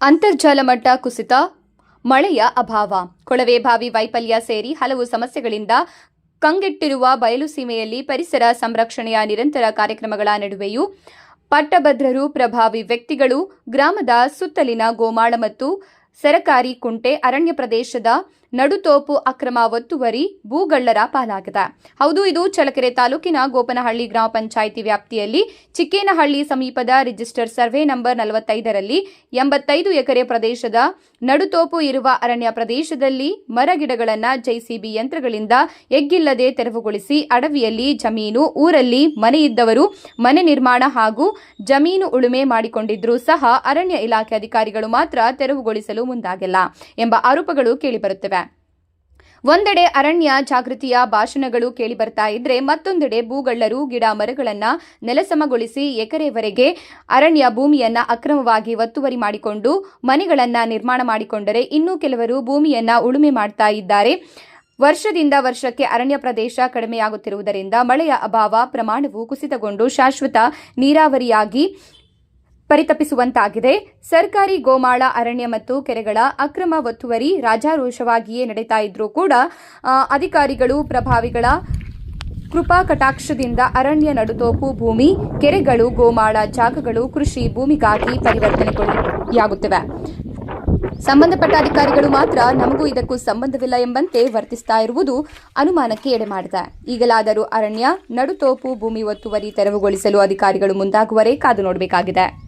ಅಂತರ್ಜಲ ಮಟ್ಟ ಕುಸಿತ, ಮಳೆಯ ಅಭಾವ. ಕೊಳವೆ ಬಾವಿ ವೈಫಲ್ಯ ಸೇರಿ ಹಲವು ಸಮಸ್ಯೆಗಳಿಂದ ಕಂಗೆಟ್ಟಿರುವ ಬಯಲುಸೀಮೆಯಲ್ಲಿ ಪರಿಸರ ಸಂರಕ್ಷಣೆಯ ನಿರಂತರ ಕಾರ್ಯಕ್ರಮಗಳ ನಡುವೆಯೂ ಪಟ್ಟಭದ್ರರು, ಪ್ರಭಾವಿ ವ್ಯಕ್ತಿಗಳು, ಗ್ರಾಮದ ಸುತ್ತಲಿನ ಗೋಮಾಳ ಮತ್ತು ಸರಕಾರಿ ಕುಂಟೆ ಅರಣ್ಯ ಪ್ರದೇಶದ ನಡುತೋಪು ಅಕ್ರಮ ಒತ್ತುವರಿ ಭೂಗಳ್ಳರ ಪಾಲಾಗಿದೆ. ಹೌದು, ಇದು ಚಳಕೆರೆ ತಾಲೂಕಿನ ಗೋಪನಹಳ್ಳಿ ಗ್ರಾಮ ಪಂಚಾಯಿತಿ ವ್ಯಾಪ್ತಿಯಲ್ಲಿ ಚಿಕ್ಕೇನಹಳ್ಳಿ ಸಮೀಪದ ರಿಜಿಸ್ಟರ್ ಸರ್ವೆ ನಂಬರ್ ನಲವತ್ತೈದರಲ್ಲಿ ಎಂಬತ್ತೈದು ಎಕರೆ ಪ್ರದೇಶದ ನಡುತೋಪು ಇರುವ ಅರಣ್ಯ ಪ್ರದೇಶದಲ್ಲಿ ಮರಗಿಡಗಳನ್ನು ಜೆಸಿಬಿ ಯಂತ್ರಗಳಿಂದ ಎಗ್ಗಿಲ್ಲದೆ ತೆರವುಗೊಳಿಸಿ ಅಡವಿಯಲ್ಲಿ ಜಮೀನು, ಊರಲ್ಲಿ ಮನೆಯಿದ್ದವರು ಮನೆ ನಿರ್ಮಾಣ ಹಾಗೂ ಜಮೀನು ಉಳುಮೆ ಮಾಡಿಕೊಂಡಿದ್ರೂ ಸಹ ಅರಣ್ಯ ಇಲಾಖೆ ಅಧಿಕಾರಿಗಳು ಮಾತ್ರ ತೆರವುಗೊಳಿಸಲು ಮುಂದಾಗಿಲ್ಲ ಎಂಬ ಆರೋಪಗಳು ಕೇಳಿಬರುತ್ತಿವೆ. ಒಂದೆಡೆ ಅರಣ್ಯ ಜಾಗೃತಿಯ ಭಾಷಣಗಳು ಕೇಳಿಬರ್ತಾ ಇದ್ರೆ ಮತ್ತೊಂದೆಡೆ ಭೂಗಳ್ಳರು ಗಿಡ ಮರಗಳನ್ನ ನೆಲಸಮಗೊಳಿಸಿ ಎಕರೆವರೆಗೆ ಅರಣ್ಯ ಭೂಮಿಯನ್ನ ಅಕ್ರಮವಾಗಿ ಒತ್ತುವರಿ ಮಾಡಿಕೊಂಡು ಮನೆಗಳನ್ನ ನಿರ್ಮಾಣ ಮಾಡಿಕೊಂಡರೆ ಇನ್ನೂ ಕೆಲವರು ಭೂಮಿಯನ್ನ ಉಳುಮೆ ಮಾಡ್ತಾ ಇದ್ದಾರೆ. ವರ್ಷದಿಂದ ವರ್ಷಕ್ಕೆ ಅರಣ್ಯ ಪ್ರದೇಶ ಕಡಿಮೆಯಾಗುತ್ತಿರುವುದರಿಂದ ಮಳೆಯ ಅಭಾವ ಪ್ರಮಾಣವು ಕುಸಿತಗೊಂಡು ಶಾಶ್ವತ ನೀರಾವರಿಯಾಗಿ ಪರಿತಪಿಸುವಂತಾಗಿದೆ. ಸರ್ಕಾರಿ ಗೋಮಾಳ, ಅರಣ್ಯ ಮತ್ತು ಕೆರೆಗಳ ಅಕ್ರಮ ಒತ್ತುವರಿ ರಾಜಾರೋಷವಾಗಿಯೇ ನಡೀತಾ ಇದ್ರೂ ಕೂಡ ಅಧಿಕಾರಿಗಳು, ಪ್ರಭಾವಿಗಳ ಕೃಪಾ ಕಟಾಕ್ಷದಿಂದ ಅರಣ್ಯ ನಡುತೋಪು ಭೂಮಿ, ಕೆರೆಗಳು, ಗೋಮಾಳ ಜಾಗಗಳು, ಕೃಷಿ ಭೂಮಿಗಾಗಿ ಪರಿವರ್ತನೆಗೊಳ್ಳುತ್ತಿವೆ. ಸಂಬಂಧಪಟ್ಟ ಅಧಿಕಾರಿಗಳು ಮಾತ್ರ ನಮಗೂ ಇದಕ್ಕೂ ಸಂಬಂಧವಿಲ್ಲ ಎಂಬಂತೆ ವರ್ತಿಸ್ತಾ ಇರುವುದು ಅನುಮಾನಕ್ಕೆ ಎಡೆ ಮಾಡಿದೆ ಈಗಲಾದರೂ ಅರಣ್ಯ, ನಡುತೋಪು ಭೂಮಿ ಒತ್ತುವರಿ ತೆರವುಗೊಳಿಸಲು ಅಧಿಕಾರಿಗಳು ಮುಂದಾಗುವರೇ ಕಾದು ನೋಡಬೇಕಾಗಿದೆ.